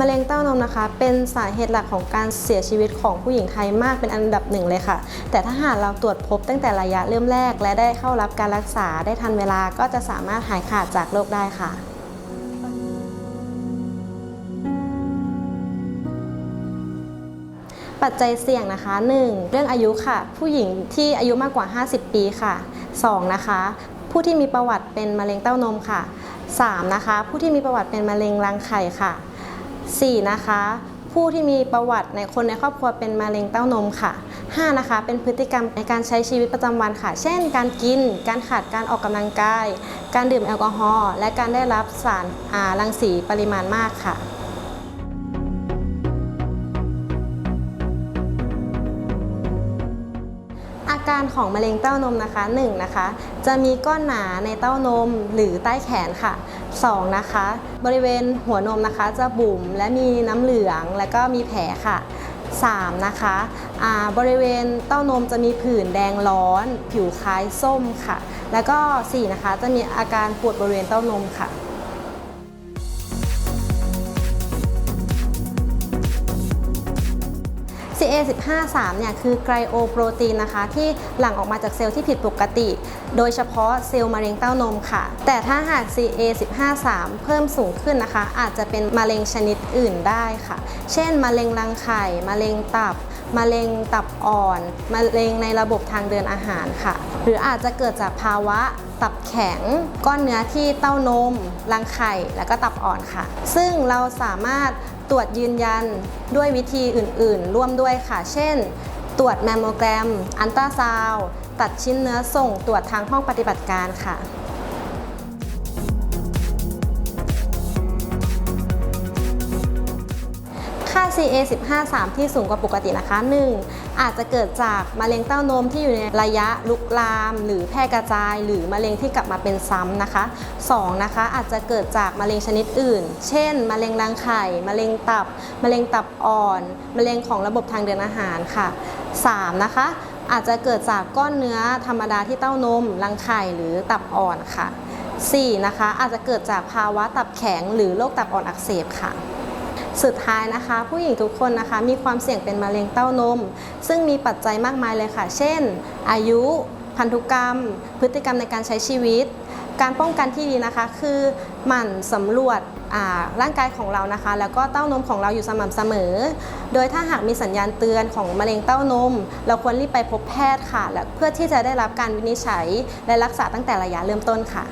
มะเร็งเต้านมนะคะ เป็นสาเหตุหลักของการเสียชีวิตของผู้หญิงไทยมากเป็นอันดับหนึ่งเลยค่ะ แต่ถ้าหากเราตรวจพบตั้งแต่ระยะเริ่มแรก และได้เข้ารับการรักษาได้ทันเวลาก็จะสามารถหายขาดจากโรคได้ค่ะปัจจัยเสี่ยงนะคะ 1. เรื่องอายุค่ะ ผู้หญิงที่อายุมากกว่า 50 ปีค่ะ 2. นะคะ ผู้ที่มีประวัติเป็นมะเร็งเต้านมค่ะ 3. นะคะ ผู้ที่มีประวัติเป็นมะเร็งรังไข่ค่ะ 4. นะคะผู้ที่มีประวัติในคนในครอบครัวเป็นมะเร็งเต้านมค่ะ 5. นะคะ เป็นพฤติกรรมในการใช้ชีวิตประจำวันค่ะ เช่น การกิน การขาดการออกกำลังกาย การดื่มแอลกอฮอล์ และการได้รับสารอารังสีปริมาณมากค่ะ อาการของมะเร็งเต้านมนะคะ1นะคะ จะมีก้อนหนาในเต้านมหรือใต้แขนค่ะ 2 นะคะ บริเวณหัวนมนะคะจะบุ๋มและมีน้ำเหลืองและก็มีแผลค่ะ 3 นะคะอ่าบริเวณเต้านมจะมีผื่นแดงร้อน ผิวคล้ายส้มค่ะ แล้วก็ 4 นะคะ จะมีอาการปวดบริเวณเต้านมค่ะ CA153 เนี่ยคือไกลโอโปรตีนนะคะที่หลั่งออกมาจากเซลล์ที่ผิดปกติ โดยเฉพาะเซลล์มะเร็งเต้านมค่ะ แต่ถ้าหาก CA153 เพิ่มสูงขึ้นนะคะ อาจจะเป็นมะเร็งชนิดอื่นได้ค่ะ เช่น มะเร็งรังไข่ มะเร็งตับ มะเร็งตับอ่อน มะเร็งในระบบทางเดินอาหารค่ะ หรืออาจจะเกิดจากภาวะตับแข็ง ก้อนเนื้อที่เต้านม รังไข่ และก็ตับอ่อนค่ะ ซึ่งเราสามารถ ตรวจยืนยันด้วยวิธีอื่น ๆ ร่วมด้วยค่ะ เช่น ตรวจแมมโมแกรม อันตราซาวตัดชิ้นเนื้อส่งตรวจทางห้องปฏิบัติการค่ะ ค่า CA153 ที่สูงกว่าปกตินะคะ 1. อาจจะเกิดจากมะเร็งเต้านมที่อยู่ในระยะลุกลาม หรือแพร่กระจาย หรือมะเร็งที่กลับมาเป็นซ้ำนะคะ 2. นะคะอาจจะเกิดจากมะเร็งชนิดอื่น เช่น มะเร็งรังไข่ มะเร็งตับ มะเร็งตับอ่อน มะเร็งของระบบทางเดินอาหารค่ะ 3. นะคะอาจจะเกิดจากก้อนเนื้อธรรมดาที่เต้านม รังไข่หรือตับอ่อนค่ะ 4. นะคะอาจจะเกิดจากภาวะตับแข็งหรือโรคตับอ่อนอักเสบค่ะ สุดท้ายนะคะ ผู้หญิงทุกคนนะคะ มีความเสี่ยงเป็นมะเร็งเต้านม ซึ่งมีปัจจัยมากมายเลยค่ะ เช่น อายุ พันธุกรรม พฤติกรรมในการใช้ชีวิต การป้องกันที่ดีนะคะ คือหมั่นสำรวจร่างกายของเรานะคะ แล้วก็เต้านมของเราอยู่สม่ำเสมอ โดยถ้าหากมีสัญญาณเตือนของมะเร็งเต้านม เราควรรีบไปพบแพทย์ค่ะและเพื่อที่จะได้รับการวินิจฉัย และรักษาตั้งแต่ระยะเริ่มต้นค่ะ